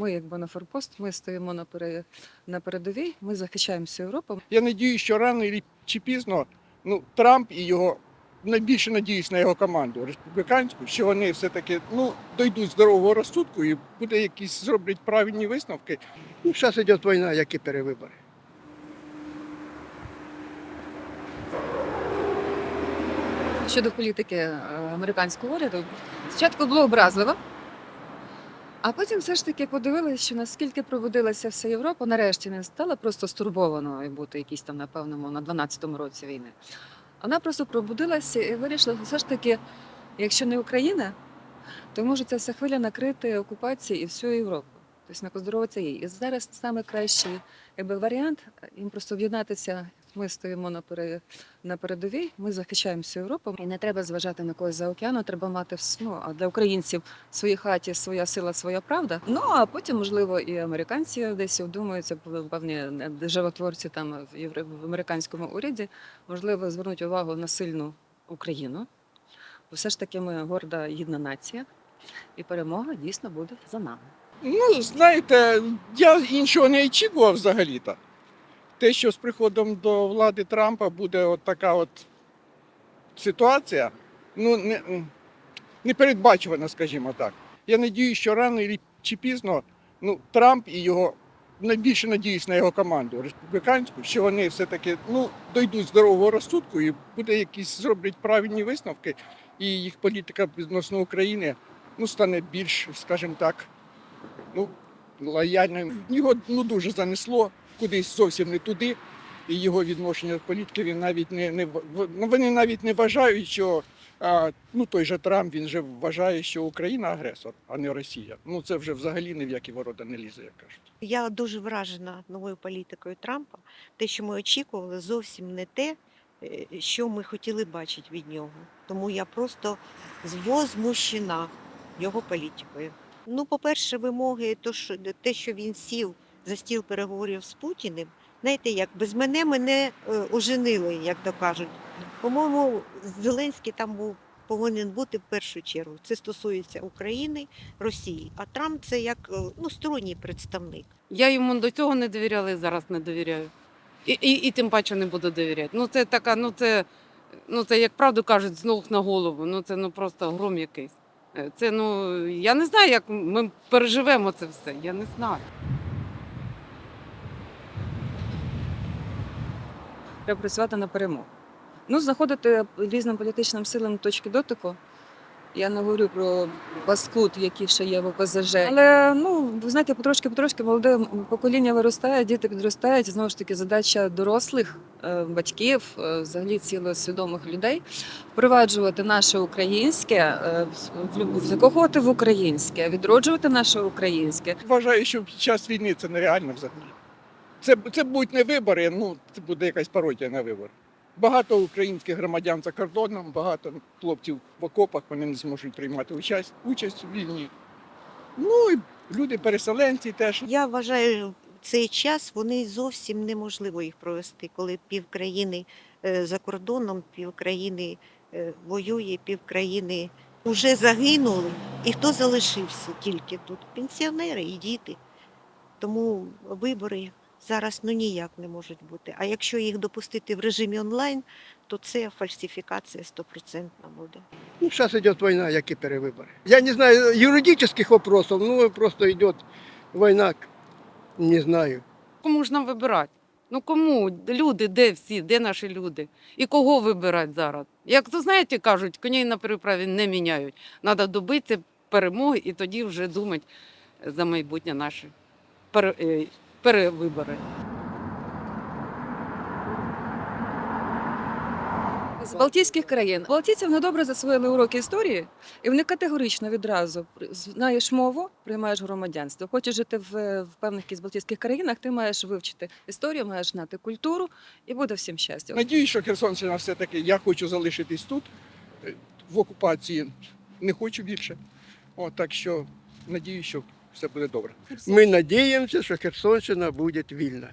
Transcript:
Ми, якби на форпост, ми стоїмо на, пере... на передовій, ми захищаємо всю Європу. Я надіюсь, що рано і- чи пізно ну, Трамп і його найбільше надіюсь на його команду республіканську, що вони все-таки ну, дойдуть здорового розсудку і буде якісь зроблять правильні висновки. Ну, зараз йде війна, які перевибори. Щодо політики е, американського уряду, спочатку було образливо, а потім все ж таки подивилися, що наскільки пробудилася вся Європа, нарешті не стала просто стурбованою бути якісь там, напевно, на 12-му році війни. Вона просто пробудилася і вирішила, що все ж таки, якщо не Україна, то може ця вся хвиля накрити окупації і всю Європу. Тобто накоздоровиться їй. І зараз саме кращий варіант їм просто об'єднатися. Ми стоїмо на, на передовій, ми захищаємо всю Європу. І не треба зважати на когось за океану, треба мати ну, а для українців в своїй хаті своя сила, своя правда. Ну а потім, можливо, і американці десь вдумаються, певні животворці там в, євро... в американському уряді, можливо, звернуть увагу на сильну Україну. Бо все ж таки ми горда гідна нація, і перемога дійсно буде за нами. Ну, знаєте, я іншого не очікував взагалі-то. Те, що з приходом до влади Трампа буде от така от ситуація, ну, не, непередбачувана, скажімо так. Я надіюсь, що рано чи пізно ну, Трамп і його найбільше надіюсь на його команду республіканську, що вони все-таки ну, дойдуть здорового розсудку і буде якісь зроблять правильні висновки, і їх політика відносно України ну, стане більш, скажімо так, ну, лояльним. Його ну, дуже занесло кудись зовсім не туди. І його відношення до політики він навіть не, не ну, вони навіть не вважають, що а, ну, той же Трамп він же вважає, що Україна агресор, а не Росія. Ну це вже взагалі ні в які ворота не лізе, як кажуть. Я дуже вражена новою політикою Трампа. Те, що ми очікували, зовсім не те, е, що ми хотіли бачити від нього. Тому я просто возмущена його політикою. Ну, по-перше, вимоги, то, що, те, що він сів за стіл переговорів з Путіним, знаєте, як без мене мене е, оженили, як то кажуть. По-моєму, Зеленський там був повинен бути в першу чергу. Це стосується України, Росії. А Трамп це як е, ну, сторонній представник. Я йому до цього не довіряла і зараз не довіряю. І, і, і тим паче не буду довіряти. Ну це така, ну це, ну це як правду кажуть, з на голову. Ну це ну просто гром якийсь. Е, Це ну я не знаю, як ми переживемо це все. Я не знаю. Треба працювати на перемогу. Ну, знаходити різним політичним силам точки дотику. Я не говорю про паскуд, які ще є в ОПЗЖ. Але ну, ви знаєте, потрошки-потрошки молоде покоління виростає, діти підростають. Знову ж таки, задача дорослих е, батьків, е, взагалі цілосвідомих людей впроваджувати наше українське, е, в- в- закохувати в українське, відроджувати наше українське. Вважаю, що під час війни це нереально взагалі. Це, це будуть не вибори, ну це буде якась пародія на вибори. Багато українських громадян за кордоном, багато хлопців в окопах, вони не зможуть приймати участь, участь у війні. Ну і люди-переселенці теж. Я вважаю, цей час вони зовсім неможливо їх провести, коли пів країни е, за кордоном, пів країни е, воює, пів країни вже загинули. І хто залишився тільки тут? Пенсіонери і діти. Тому вибори зараз ну ніяк не можуть бути. А якщо їх допустити в режимі онлайн, то це фальсифікація стопроцентна буде. Ну, зараз йде війна, які перевибори. Я не знаю юридичних вопросов, ну просто йде війна, не знаю. Кому ж нам вибирати? Ну кому? Люди, де всі, де наші люди? І кого вибирати зараз? Як то знаєте, кажуть, коней на переправі не міняють. Треба добитися перемоги і тоді вже думати за майбутнє наше е, перевибори. З Балтійських країн Балтійці вони добре засвоїли уроки історії, і вони категорично відразу знаєш мову, приймаєш громадянство. Хочеш жити в, в певних якихось Балтійських країнах, ти маєш вивчити історію, маєш знати культуру, і буде всім щастя. Надіюсь, що Херсонщина все-таки я хочу залишитись тут, в окупації не хочу більше. О, так що надіюсь, що все буде добре. Ми сподіваємося, що Херсонщина буде вільна.